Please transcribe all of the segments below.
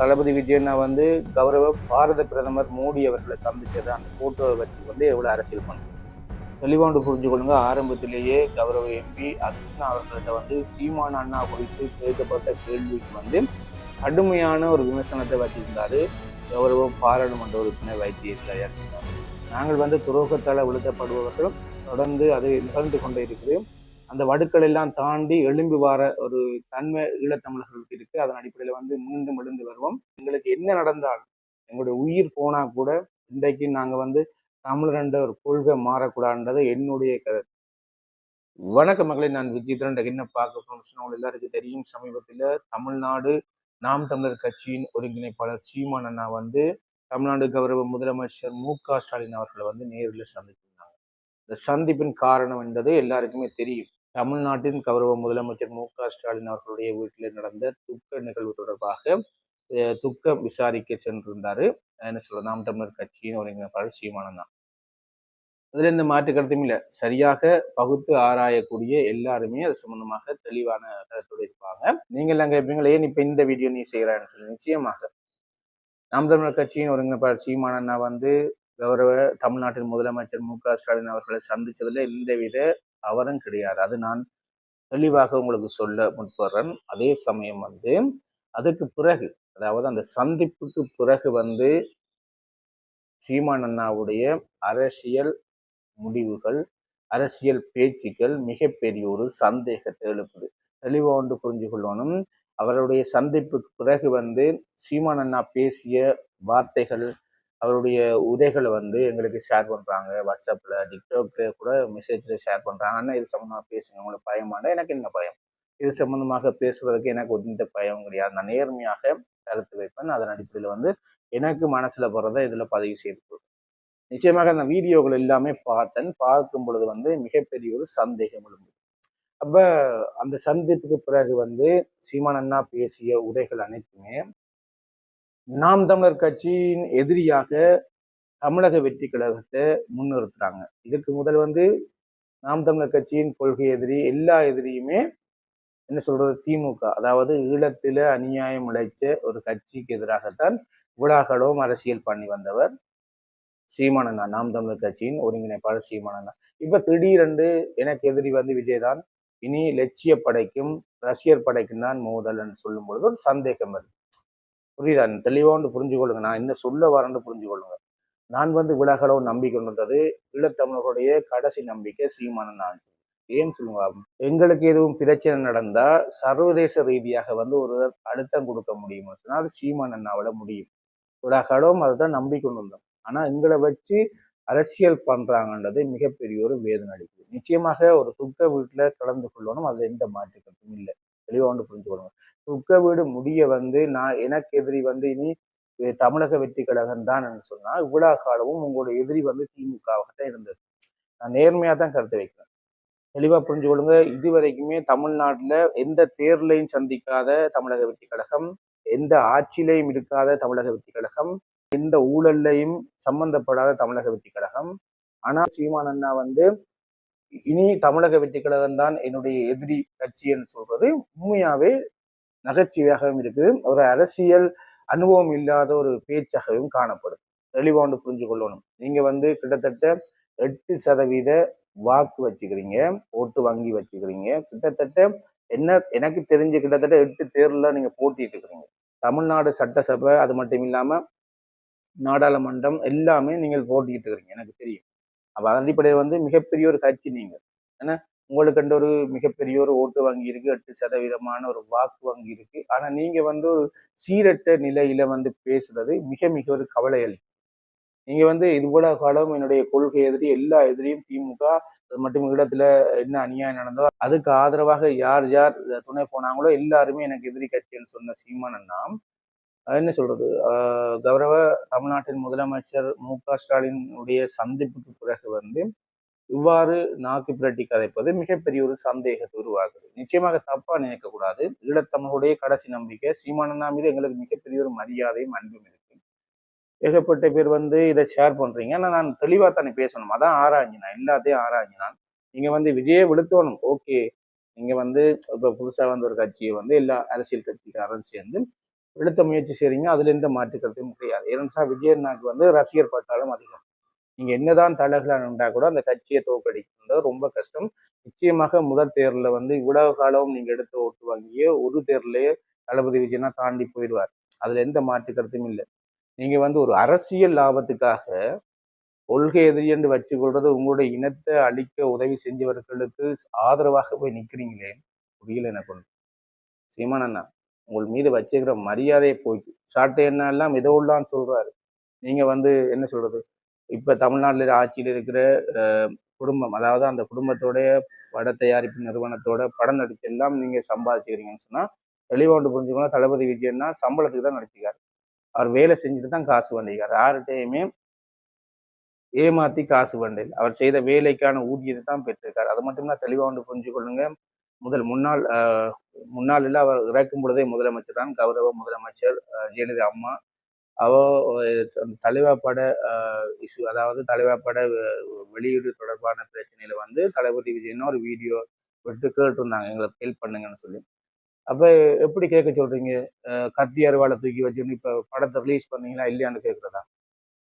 தளபதி விஜயண்ணா வந்து கௌரவ பாரத பிரதமர் மோடி அவர்களை சந்திச்சது அந்த போட்டோவை வச்சு வந்து எவ்வளோ அரசியல் பண்ணுறது தெளிவாண்டு புரிஞ்சு கொள்ளுங்க ஆரம்பத்திலேயே கௌரவ எம்பி அர்ஜுனா அவர்கள்ட்ட வந்து சீமான் அண்ணா குறித்து கேட்கப்பட்ட கேள்விக்கு வந்து கடுமையான ஒரு விமர்சனத்தை வச்சிருந்தாரு. கௌரவ பாராளுமன்ற உறுப்பினர் வைத்தியர் நாங்கள் வந்து துரோகத்தால் விழுத்தப்படுபவர்களும் தொடர்ந்து அது நிகழ்ந்து கொண்டே இருக்குது அந்த வடுக்கள் எல்லாம் தாண்டி எழும்பி வர ஒரு தன்மை ஈழத்தமிழர்களுக்கு இருக்கு. அதன் அடிப்படையில் வந்து மீண்டும் எழுந்து வருவோம். எங்களுக்கு என்ன நடந்தாலும் எங்களுடைய உயிர் போனா கூட இன்றைக்கு நாங்க வந்து தமிழர் ஒரு கொள்கை மாறக்கூடாதுன்றது என்னுடைய கருத்து. வணக்க மகளை நான் விஜயதரன் என்ன பார்க்க போனோம்னு உங்க எல்லாருக்கும் தெரியும் சமீபத்தில் தமிழ்நாடு நாம் தமிழர் கட்சியின் ஒருங்கிணைப்பாளர் சீமான் அண்ணா வந்து தமிழ்நாடு கௌரவ முதலமைச்சர் மு க ஸ்டாலின் அவர்களை வந்து நேரில் சந்திச்சிருந்தாங்க. இந்த சந்திப்பின் காரணம் என்பது எல்லாருக்குமே தெரியும். தமிழ்நாட்டின் கௌரவ முதலமைச்சர் மு க ஸ்டாலின் அவர்களுடைய வீட்டில் நடந்த துக்க நிகழ்வு தொடர்பாக துக்கம் விசாரிக்க சென்றிருந்தாரு. என்ன சொல்ற நாம் தமிழர் கட்சியின் ஒருங்கிணைப்பாளர் சீமானன் தான் அதுல இந்த மாற்று கருத்தும் இல்லை. சரியாக பகுத்து ஆராயக்கூடிய எல்லாருமே அது சம்பந்தமாக தெளிவான கருத்தோடு இருப்பாங்க. நீங்கள் எல்லாம் இருப்பீங்களே ஏன் இப்ப இந்த வீடியோ நீ செய்யறான்னு சொல்லி? நிச்சயமாக. நாம் தமிழர் கட்சியின் ஒருங்கிணைப்பாளர் சீமானண்ணா வந்து கௌரவ தமிழ்நாட்டின் முதலமைச்சர் மு க ஸ்டாலின் அவர்களை சந்திச்சதுல எந்தவித அவரும் கிடையாது. அது நான் தெளிவாக உங்களுக்கு சொல்ல முற்படுறேன். அதே சமயம் வந்து அதுக்கு பிறகு அதாவது அந்த சந்திப்புக்கு பிறகு வந்து சீமான் அண்ணாவுடைய அரசியல் முடிவுகள் அரசியல் பேச்சுக்கள் மிகப்பெரிய ஒரு சந்தேகத்தை எழுப்புது. தெளிவாக ஒன்று புரிஞ்சு கொள்ளணும். அவருடைய சந்திப்புக்கு பிறகு வந்து சீமான் அண்ணா பேசிய வார்த்தைகள் அவருடைய உரைகளை வந்து எங்களுக்கு ஷேர் பண்ணுறாங்க வாட்ஸ்அப்பில் டிக்டாக்ல கூட மெசேஜில் ஷேர் பண்ணுறாங்க ஆனால் இது சம்மந்தமாக பேசுங்க. உங்களுக்கு பயமாண்டா எனக்கு என்ன பயம்? இது சம்மந்தமாக பேசுறதுக்கு எனக்கு எந்த பயம் கிடையாது. நான் நேர்மையாக கருத்து வைப்பேன். அதன் அடிப்படையில் வந்து எனக்கு மனசில் போகிறத இதில் பதிவு செய்து கொடுக்கும் நிச்சயமாக அந்த வீடியோகள் எல்லாமே பார்த்தேன். பார்க்கும் பொழுது வந்து மிகப்பெரிய ஒரு சந்தேகம் எழுந்தது. அப்போ அந்த சந்திப்புக்கு பிறகு வந்து சீமானண்ணா பேசிய உரைகள் அனைத்துமே நாம் தமிழர் கட்சியின் எதிரியாக தமிழக வெற்றி கழகத்தை முன்னிறுத்துறாங்க. இதுக்கு முதல் வந்து நாம் தமிழர் கட்சியின் கொள்கை எதிரி எல்லா எதிரியுமே என்ன சொல்றது? திமுக. அதாவது ஈழத்தில அநியாயம் இழைச்ச ஒரு கட்சிக்கு எதிராகத்தான் விழாக்களும் அரசியல் பண்ணி வந்தவர் சீமானந்தா. நாம் தமிழர் கட்சியின் ஒருங்கிணைப்பாளர் சீமானந்தா. இப்ப திடீரென்று எனக்கு எதிரி வந்து விஜயதான். இனி லட்சிய படைக்கும் ரசிகர் படைக்கும் தான் மோதல் சொல்லும் பொழுது ஒரு சந்தேகம் இருக்கு புரியுதா? தெளிவாண்டு புரிஞ்சு கொள்ளுங்க நான் என்ன சொல்ல வரேன்னு புரிஞ்சு கொள்ளுங்க நான் வந்து விலகளவு நம்பிக்கை கொண்டது ஈழத்தமிழர்களுடைய கடைசி நம்பிக்கை சீமான நான் ஏன் சொல்லுங்க? எங்களுக்கு எதுவும் பிரச்சனை நடந்தா சர்வதேச ரீதியாக வந்து ஒரு அழுத்தம் கொடுக்க முடியும்? சொன்னால் சீமான் அண்ணாவில் முடியும். உலகளவும் அதை தான் நம்பிக்கொண்டு வந்தோம் ஆனால் எங்களை வச்சு அரசியல் பண்றாங்கன்றது மிகப்பெரிய ஒரு வேதனை அளிக்குது. நிச்சயமாக ஒரு துக்க வீட்டில் கலந்து கொள்ளணும் அது எந்த மாற்றுக்கட்டும் இல்லை. தெளிவாக ஒன்று புரிஞ்சுக்கணும். துக்க வீடு முடிய வந்து நான் எனக்கு எதிரி வந்து இனி தமிழக வெற்றி கழகம் தான் சொன்னா இவ்வளவு காலமும் உங்களோட எதிரி வந்து திமுகவாகத்தான் இருந்தது. நான் நேர்மையா தான் கருத்து வைக்கிறேன். தெளிவா புரிஞ்சு கொள்ளுங்க இது வரைக்குமே தமிழ்நாட்டுல எந்த தேர்லையும் சந்திக்காத தமிழக வெற்றி கழகம் எந்த ஆட்சியிலையும் இருக்காத தமிழக வெற்றி கழகம் எந்த ஊழல்லையும் சம்பந்தப்படாத தமிழக வெற்றி கழகம். ஆனா சீமான் அண்ணா வந்து இனி தமிழக வெற்றி கழகம் தான் என்னுடைய எதிரி கட்சின்னு சொல்றது. உண்மையாவே நகைச்சுவையாகவும் இருக்குது. ஒரு அரசியல் அனுபவம் இல்லாத ஒரு பேச்சாகவும் காணப்படும். தெளிவாண்டு புரிஞ்சு கொள்ளணும். நீங்க வந்து கிட்டத்தட்ட எட்டு சதவீத வாக்கு வச்சுக்கிறீங்க. ஓட்டு வங்கி வச்சுக்கிறீங்க. கிட்டத்தட்ட என்ன எனக்கு தெரிஞ்சு கிட்டத்தட்ட எட்டு தேர்தலில் நீங்க போட்டிட்டு இருக்கிறீங்க. தமிழ்நாடு சட்டசபை அது மட்டும் இல்லாமல் நாடாளுமன்றம் எல்லாமே நீங்கள் போட்டிக்கிட்டு இருக்கிறீங்க. எனக்கு தெரியும். அப்போ அதன் அடிப்படையில் வந்து மிகப்பெரிய ஒரு கட்சி நீங்கள் ஏன்னா உங்களுக்கு ஒரு மிகப்பெரிய ஒரு ஓட்டு வங்கி இருக்கு எட்டு சதவீதமான ஒரு வாக்கு வங்கி இருக்கு. ஆனா நீங்க வந்து ஒரு சீரட்ட நிலையில வந்து பேசுறது மிக மிக ஒரு கவலை அளிக்கும் நீங்க வந்து இது காலம் என்னுடைய கொள்கை எதிரி எல்லா எதிரியும் திமுக அது மட்டும் இடத்துல என்ன அநியாயம் நடந்தோ அதுக்கு ஆதரவாக யார் யார் துணை போனாங்களோ எல்லாருமே எனக்கு எதிரி கட்சின்னு சொன்ன சீமானன்னா என்ன சொல்றது? கௌரவ தமிழ்நாட்டின் முதலமைச்சர் மு க ஸ்டாலினுடைய சந்திப்புக்கு பிறகு வந்து இவ்வாறு நாக்கு பிரட்டி கதைப்பது மிகப்பெரிய ஒரு சந்தேகத்தை உருவாகுது நிச்சயமாக தப்பா நினைக்கக்கூடாது. ஈழத்தமிழுடைய கடைசி நம்பிக்கை சீமானண்ணா மீது எங்களுக்கு மிகப்பெரிய ஒரு மரியாதையும் அன்பும் இருக்கு. ஏகப்பட்ட பேர் வந்து இதை ஷேர் பண்றீங்க. ஆனால் நான் தெளிவாக தானே பேசணும். அதான் ஆராய்ஞ்சினான் எல்லாத்தையும் ஆராய்ஞ்சினான் நீங்க வந்து விஜய விழுத்தணும். ஓகே. நீங்க வந்து இப்போ புதுசாக வந்து ஒரு கட்சியை வந்து எல்லா அரசியல் கட்சிக்காரரும் சேர்ந்து எழுத்த முயற்சி செய்கிறீங்க அதுல எந்த மாற்றுக்கிறதும் கிடையாது. ஏன்னா விஜயண்ணாக்கு வந்து ரசிகர் பட்டாலும் அதிகம். நீங்கள் என்னதான் தலைகளாக கூட அந்த கட்சியை தோற்கடிக்கிறது ரொம்ப கஷ்டம். நிச்சயமாக முதல் தேர்தலில் வந்து இவ்வளவு காலம் நீங்கள் எடுத்து ஓட்டு வாங்கிய ஒரு தேர்தலையே தளபதி விஜயனா தாண்டி போயிடுவார். அதில் எந்த மாற்றுக்கிறதும் இல்லை. நீங்கள் வந்து ஒரு அரசியல் லாபத்துக்காக கொள்கை எதிரி என்று வச்சு கொள்வது உங்களுடைய இனத்தை அழிக்க உதவி செஞ்சவர்களுக்கு ஆதரவாக போய் நிற்கிறீங்களே புரியல எனக்கு ஒன்று சீமானண்ணா. உங்கள் மீது வச்சுக்கிற மரியாதையை போய்க்கு சாட்டை என்ன எல்லாம் இதோ உள்ளான்னு சொல்கிறாரு நீங்கள் வந்து என்ன சொல்கிறது இப்போ தமிழ்நாட்டில் ஆட்சியில் இருக்கிற குடும்பம் அதாவது அந்த குடும்பத்தோடைய பட தயாரிப்பு நிறுவனத்தோட படம் நடிச்சு எல்லாம் நீங்கள் சம்பாதிச்சுக்கிறீங்கன்னு சொன்னால் தெளிவாண்டு புரிஞ்சுக்கணும் தளபதி விஜயன்னா சம்பளத்துக்கு தான் நடிச்சுக்காரு. அவர் வேலை செஞ்சுட்டு தான் காசு வண்டிக்கார். யார்கிட்டையுமே ஏமாற்றி காசு வண்டில். அவர் செய்த வேலைக்கான ஊதியத்தை தான் பெற்றிருக்கார். அது மட்டும் தான் தெளிவாக ஒன்று புரிஞ்சு முதல் முன்னாள் முன்னாளில் அவர் இறக்கும் பொழுதே முதலமைச்சர் தான் கௌரவ முதலமைச்சர் ஜெயலலிதா அம்மா. அவ தலைவா இஷ்யூ அதாவது தலைவா வெளியீடு தொடர்பான பிரச்சனையில வந்து தளபதி விஜயன் ஒரு வீடியோ விட்டு கேட்டிருந்தாங்க. எங்களை ஹெல்ப் பண்ணுங்கன்னு சொல்லி. அப்போ எப்படி கேட்க சொல்றீங்க? கத்தி அருவாளை தூக்கி வச்சுன்னு இப்போ படத்தை ரிலீஸ் பண்ணீங்களா? இல்லையான்னு கேட்குறதா?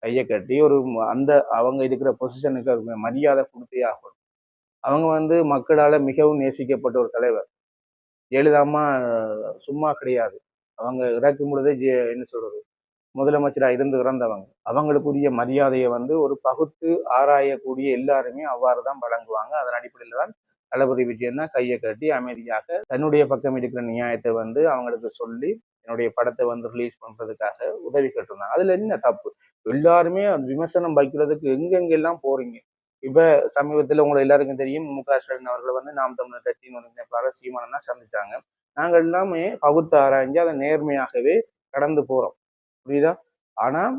கையை கட்டி ஒரு அந்த அவங்க இருக்கிற பொசிஷனுக்கு மரியாதை கொடுத்தே ஆகணும். அவங்க வந்து மக்களால் மிகவும் நேசிக்கப்பட்ட ஒரு தலைவர். ஜெயலலிதாமா சும்மா கிடையாது. அவங்க இறக்கும் பொழுதே ஜெ என்ன சொல்றது? முதலமைச்சராக இருந்து இறந்தவங்க. அவங்களுக்குரிய மரியாதையை வந்து ஒரு பகுத்து ஆராயக்கூடிய எல்லாருமே அவ்வாறு தான் வழங்குவாங்க. அதன் அடிப்படையில் தான் தளபதி விஜயன் தான் கையை கட்டி அமைதியாக தன்னுடைய பக்கம் இருக்கிற நியாயத்தை வந்து அவங்களுக்கு சொல்லி என்னுடைய படத்தை வந்து ரிலீஸ் பண்ணுறதுக்காக உதவி கேட்டிருந்தாங்க. அதில் என்ன தப்பு? எல்லாருமே விமர்சனம் வைக்கிறதுக்கு எங்கெங்கெல்லாம் போறீங்க? இப்போ சமீபத்தில் உங்களை எல்லாருக்கும் தெரியும் மு க ஸ்டாலின் அவர்கள் வந்து நாம் தமிழர் கட்சியின் ஒருங்கிணைப்பாளர் சீமானன்னா சந்திச்சாங்க. நாங்கள் எல்லாமே பகுத்து ஆராய்ஞ்சு அதை நேர்மையாகவே கடந்து போகிறோம் புரியுதா? ஆனால்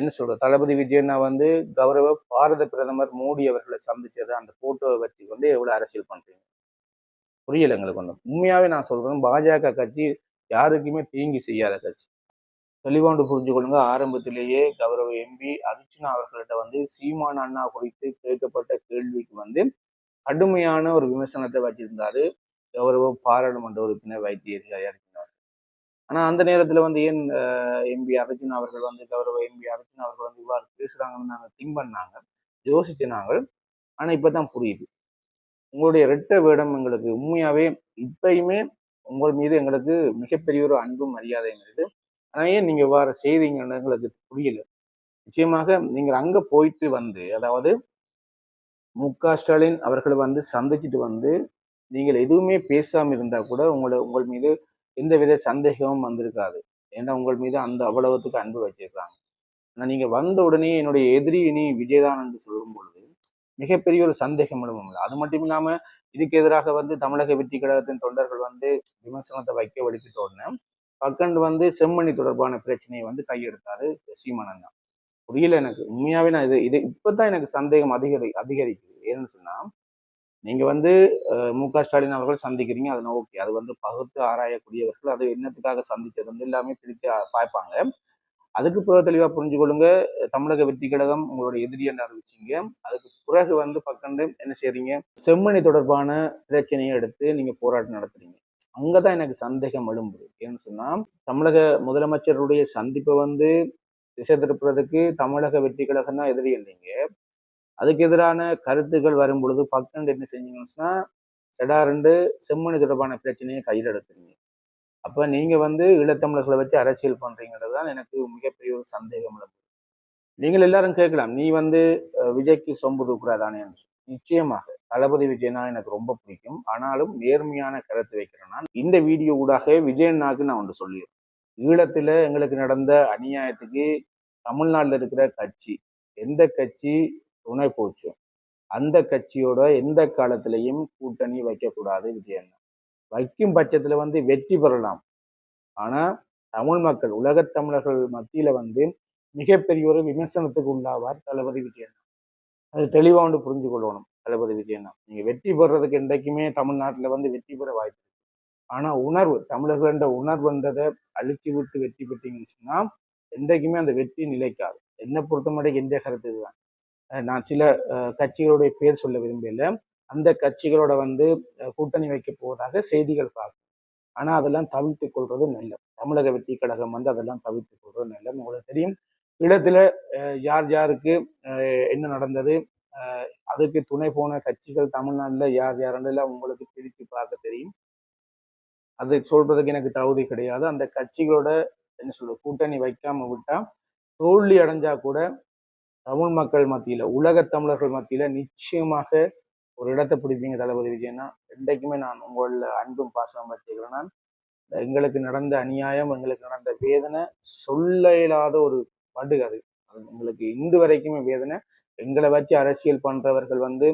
என்ன சொல்ற தளபதி விஜயண்ணா வந்து கௌரவ பாரத பிரதமர் மோடி அவர்களை சந்திச்சது அந்த போட்டோவை வச்சு வந்து எவ்வளோ அரசியல் பண்ணுறீங்க புரியல எங்களுக்கு ஒன்று உண்மையாகவே நான் சொல்கிறேன் பாஜக கட்சி யாருக்குமே தீங்கி செய்யாத கட்சி. தெளிவாண்டு புரிஞ்சு கொள்ளுங்க ஆரம்பத்திலேயே கௌரவ எம்பி அர்ச்சனா அவர்கள்ட்ட வந்து சீமான் அண்ணா குறித்து கேட்கப்பட்ட கேள்விக்கு வந்து கடுமையான ஒரு விமர்சனத்தை வச்சிருந்தாரு. கௌரவ பாராளுமன்ற உறுப்பினர் வைத்தியர் இருக்கிறார் ஆனா அந்த நேரத்துல வந்து ஏன் எம்பி அர்ஜுன் அவர்கள் வந்து கௌரவ எம்பி அர்ஜுன் அவர்கள் வந்து இவ்வாறு பேசுறாங்கன்னு நாங்க திங்க் பண்ணாங்க. யோசிச்சு நாங்கள். ஆனா இப்பதான் புரியுது. உங்களுடைய ரெட்ட வேடம் எங்களுக்கு உண்மையாவே இப்பயுமே உங்கள் மீது எங்களுக்கு மிகப்பெரிய ஒரு அன்பும் மரியாதையும் இருக்குது. ஆனால் ஏன் நீங்கள் வேறு செய்தீங்கன்னு எங்களுக்கு புரியல. நிச்சயமாக நீங்கள் அங்கே போயிட்டு வந்து அதாவது மு க ஸ்டாலின் அவர்களை வந்து சந்திச்சுட்டு வந்து நீங்கள் எதுவுமே பேசாமல் இருந்தால் கூட உங்களை உங்கள் மீது எந்த வித சந்தேகமும் வந்திருக்காது. ஏன்னா உங்கள் மீது அந்த அவ்வளவுத்துக்கு அன்பு வச்சிருக்காங்க. ஆனால் நீங்கள் வந்த உடனே என்னுடைய எதிரி இனி விஜயதான் என்று சொல்லும் பொழுது மிகப்பெரிய ஒரு சந்தேகம் இல்லை அது மட்டும் இல்லாமல் இதுக்கு எதிராக வந்து தமிழக வெற்றி கழகத்தின் தொண்டர்கள் வந்து விமர்சனத்தை வைக்க வலிக்கிட்ட உடனே பக்கண்டு வந்து செம்மணி தொடர்பான பிரச்சனையை வந்து கையெடுத்தாரு சீமானன் தான் புரியல எனக்கு. உண்மையாவே நான் இது இது இப்பதான் எனக்கு சந்தேகம் அதிகரி அதிகரிக்குது. ஏன்னு சொன்னா நீங்க வந்து மு க ஸ்டாலின் அவர்கள் சந்திக்கிறீங்க அது ஓகே அது வந்து பகுத்து ஆராயக்கூடியவர்கள் அது என்னத்துக்காக சந்தித்தது வந்து எல்லாமே பிரித்து பார்ப்பாங்க. அதுக்கு பிறகு தெளிவாக புரிஞ்சு கொள்ளுங்க. தமிழக வெற்றி கழகம் உங்களோட எதிரி என்று அறிவிச்சிங்க. அதுக்கு பிறகு வந்து பக்கண்டு என்ன செய்றீங்க? செம்மணி தொடர்பான பிரச்சனையை எடுத்து நீங்க போராட்டம் நடத்துறீங்க. அங்கதான் எனக்கு சந்தேகம் எழும்புது. ஏன்னு சொன்னா தமிழக முதலமைச்சருடைய சந்திப்பை வந்து திசை திருப்புறதுக்கு தமிழக வெற்றி கழகம் தான் எதிரி இல்லைங்க. அதுக்கு எதிரான கருத்துக்கள் வரும் பொழுது பக்கம் என்ன செஞ்சீங்கன்னு சொன்னா செடாரண்டு செம்மணி தொடர்பான பிரச்சனையை கையில் எடுத்துறீங்க அப்ப நீங்க வந்து ஈழத்தமிழர்களை வச்சு அரசியல் பண்றீங்கிறது தான் எனக்கு மிகப்பெரிய ஒரு சந்தேகம் எழும்புது. நீங்கள் எல்லாரும் கேட்கலாம் நீ வந்து விஜய்க்கு சொம்பு தூக்குறாதானே நிச்சயமாக. தளபதி விஜயனா எனக்கு ரொம்ப பிடிக்கும். ஆனாலும் நேர்மையான கருத்து வைக்கிறேன்னா இந்த வீடியோ ஊடாக விஜயண்ணாக்கு நான் ஒன்று சொல்லிடுறேன். ஈழத்துல எங்களுக்கு நடந்த அநியாயத்துக்கு தமிழ்நாட்டில் இருக்கிற கட்சி எந்த கட்சி துணை போச்சோ? அந்த கட்சியோட எந்த காலத்திலையும் கூட்டணி வைக்கக்கூடாது விஜயண்ணா. வைக்கும் பட்சத்துல வந்து வெற்றி பெறலாம். ஆனா தமிழ் மக்கள் உலகத் தமிழர்கள் மத்தியில வந்து மிகப்பெரிய ஒரு விமர்சனத்துக்கு உள்ளாவார் தளபதி விஜயண்ணா. அது தெளிவாக ஒன்று புரிஞ்சு கொள்ளணும் தளபதி விஜயன்னா நீங்க வெற்றி பெறதுக்கு என்றைக்குமே தமிழ்நாட்டில் வந்து வெற்றி பெற வாய்ப்பு இருக்கு. ஆனா உணர்வு தமிழர்கள்ன்ற உணர்வுன்றதை அழிச்சு விட்டு வெற்றி பெற்றீங்கன்னு சொன்னா என்றைக்குமே அந்த வெற்றி நிலைக்காது. என்னை பொறுத்த மட்டும் எந்த கருத்து இதுதான். நான் சில கட்சிகளுடைய பேர் சொல்ல விரும்பல அந்த கட்சிகளோட வந்து கூட்டணி வைக்க போவதாக செய்திகள் பார்க்கும். ஆனா அதெல்லாம் தவிர்த்து கொள்வது நல்லது. தமிழக வெற்றி கழகம் வந்து அதெல்லாம் தவிர்த்து கொள்வது நல்லது. உங்களுக்கு தெரியும் இடத்துல யார் யாருக்கு என்ன நடந்தது அதுக்கு துணை போன கட்சிகள் தமிழ்நாட்டில் யார் யாரெல்லாம் உங்களுக்கு பிரித்து பார்க்க தெரியும். அது சொல்றதுக்கு எனக்கு தகுதி கிடையாது. அந்த கட்சிகளோட என்ன சொல்ற கூட்டணி வைக்காம விட்டா தோல்வி அடைஞ்சா கூட தமிழ் மக்கள் மத்தியில உலக தமிழர்கள் மத்தியில நிச்சயமாக ஒரு இடத்தை பிடிப்பீங்க தளபதி விஜயனா. என்றைக்குமே நான் உங்கள அன்பும் பாசனம் வச்சுக்கிறேன் நான். எங்களுக்கு நடந்த அநியாயம் எங்களுக்கு நடந்த வேதனை சொல்ல இயலாத ஒரு படு அது எங்களுக்கு இன்று வரைக்குமே வேதனை. எங்களை வச்சு அரசியல் பண்றவர்கள் வந்து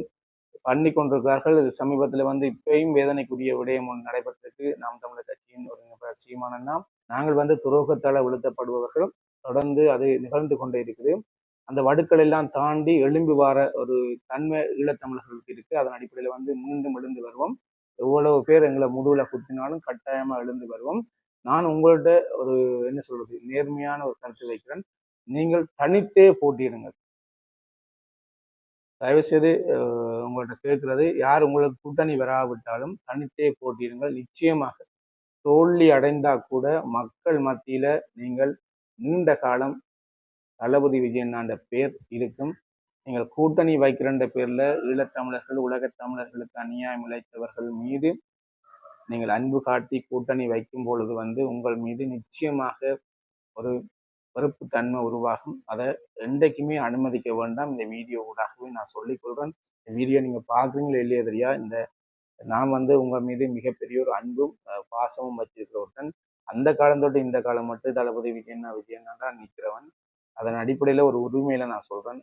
பண்ணி கொண்டிருக்கிறார்கள். இது சமீபத்தில் வந்து இப்பயும் வேதனைக்குரிய விடயம் ஒன்று நடைபெற்றிருக்கு. நாம் தமிழர் கட்சியின் ஒரு சீமானன்னா நாங்கள் வந்து துரோகத்தால் விழுத்தப்படுபவர்கள் தொடர்ந்து அது நிகழ்ந்து கொண்டே இருக்குது. அந்த வடுக்கள் எல்லாம் தாண்டி எழும்பி வார ஒரு தன்மை ஈழத்தமிழர்களுக்கு இருக்கு. அதன் அடிப்படையில் வந்து மீண்டும் எழுந்து வருவோம். எவ்வளவு பேர் எங்களை முதுகில் குத்தினாலும் கட்டாயமாக எழுந்து வருவோம். நான் உங்கள்கிட்ட ஒரு என்ன சொல்றது நேர்மையான ஒரு கருத்து வைக்கிறேன். நீங்கள் தனித்தே போட்டியிடுங்கள். தயவுசெய்து உங்கள்கிட்ட கேட்கிறது. யார் உங்களுக்கு கூட்டணி வராவிட்டாலும் தனித்தே போட்டியிடுங்கள். நிச்சயமாக தோல்வி அடைந்தா கூட மக்கள் மத்தியில நீங்கள் நீண்ட காலம் தளபதி விஜயனாண்ட பேர் இருக்கும். நீங்கள் கூட்டணி வைக்கிறன்ற பேர்ல ஈழத்தமிழர்கள் உலகத் தமிழர்களுக்கு அநியாயம் இழைத்தவர்கள் மீது நீங்கள் அன்பு காட்டி கூட்டணி வைக்கும் பொழுது வந்து உங்கள் மீது நிச்சயமாக ஒரு வெறுப்பு தன்மை உருவாகும். அதை என்றைக்குமே அனுமதிக்க வேண்டாம். இந்த வீடியோ ஊடாகவே நான் சொல்லிக்கொள்கிறேன் இந்த வீடியோ நீங்கள் பார்க்குறீங்களோ இல்லையா தெரியா? இந்த நான் வந்து உங்கள் மீது மிகப்பெரிய ஒரு அன்பும் பாசமும் வச்சிருக்கிற ஒருத்தன். அந்த காலம் தொட்டு இந்த காலம் மட்டும் தளபதி விஜயனா விஜயனா தான் நிற்கிறவன் அதன் அடிப்படையில் ஒரு உரிமையில நான் சொல்கிறேன்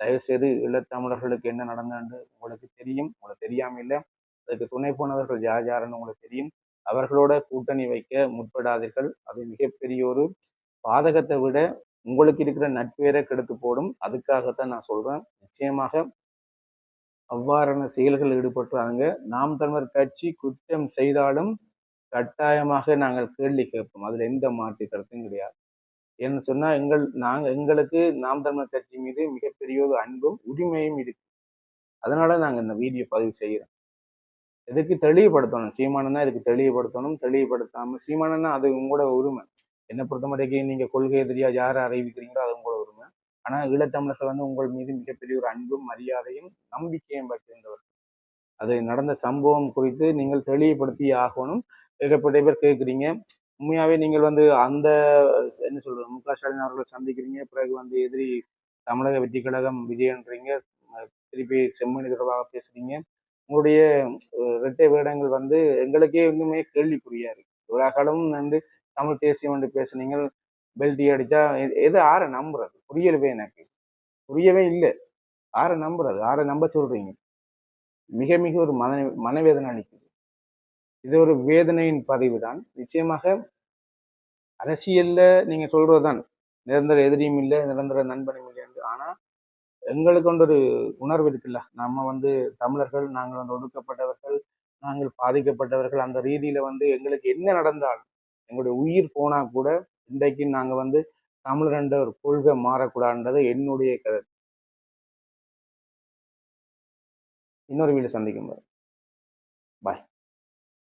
தயவுசெய்து ஈழத்தமிழர்களுக்கு என்ன நடந்தது உங்களுக்கு தெரியும். உங்களுக்கு தெரியாமல் இல்லை. அதுக்கு துணை போனவர்கள் யார் யாருன்னு உங்களுக்கு தெரியும். அவர்களோட கூட்டணி வைக்க முற்படாதீர்கள். அது மிகப்பெரிய ஒரு பாதகத்தை விட உங்களுக்கு இருக்கிற நட்பேரை கெடுத்து போடும். அதுக்காகத்தான் நான் சொல்கிறேன் நிச்சயமாக அவ்வாறான செயல்கள் ஈடுபட்டுறாங்க நாம் தமிழர் கட்சி குற்றம் செய்தாலும் கட்டாயமாக நாங்கள் கேள்வி கேட்போம். அதில் எந்த மாற்று கருத்தும் கிடையாது. ஏன்னு சொன்னால் எங்கள் நாங்கள் எங்களுக்கு நாம் தமிழர் கட்சி மீது மிகப்பெரிய ஒரு அன்பும் உரிமையும் இருக்கு. அதனால நாங்கள் இந்த வீடியோ பதிவு செய்கிறோம். எதுக்கு தெளிவுபடுத்தணும்? சீமானன்னா இதுக்கு தெளிவுபடுத்தணும்? தெளிவுபடுத்தாமல் சீமானன்னா அது உங்களோட உரிமை. என்னை பொறுத்த மட்டும் நீங்க கொள்கை எதிரியா யாரை அறிவிக்கிறீங்களோ அது உங்களோட உரிமை. ஆனால் ஈழத்தமிழர்கள் வந்து உங்கள் மீது மிகப்பெரிய ஒரு அன்பும் மரியாதையும் நம்பிக்கையும் பற்றிருந்தவர் அது நடந்த சம்பவம் குறித்து நீங்கள் தெளிவுபடுத்தி ஆகணும். ஏகப்பட்ட பேர் கேட்குறீங்க. உண்மையாவே நீங்கள் வந்து அந்த என்ன சொல்றது மு க. ஸ்டாலின் அவர்களை சந்திக்கிறீங்க. பிறகு வந்து எதிரி தமிழக வெற்றி கழகம் விஜயன்றீங்க. திருப்பி செம்மணி தொடர்பாக பேசுறீங்க. உங்களுடைய இரட்டை வேடங்கள் வந்து எங்களுக்கே இன்னுமே கேள்விக்குறியா இருக்கு. காலம் வந்து தமிழ் தேசியம் என்று பேசுனீங்க பெல்டி அடிச்சா எது ஆரை நம்புறது? புரியலவே எனக்கு. புரியவே இல்லை. ஆரை நம்புறது? ஆரை நம்ப சொல்றீங்க. மிக மிக ஒரு மன மனவேதனை அளிக்குது. இது ஒரு வேதனையின் பதிவு தான் நிச்சயமாக அரசியல்ல நீங்க சொல்றதுதான். நிரந்தர எதிரியும் இல்லை நிரந்தர நண்பனும் இல்லை என்று. ஆனா எங்களுக்கு ஒரு உணர்வு இருக்குல்ல. நம்ம வந்து தமிழர்கள் நாங்கள் வந்து ஒடுக்கப்பட்டவர்கள் நாங்கள் பாதிக்கப்பட்டவர்கள் அந்த ரீதியில வந்து எங்களுக்கு என்ன நடந்தாலும் எங்களுடைய உயிர் போனா கூட இன்றைக்கு நாங்க வந்து தமிழர் என்ற ஒரு கொள்கை மாறக்கூடாதுன்றது என்னுடைய கருத்து. இன்னொரு வீடு சந்திக்கும் பாய்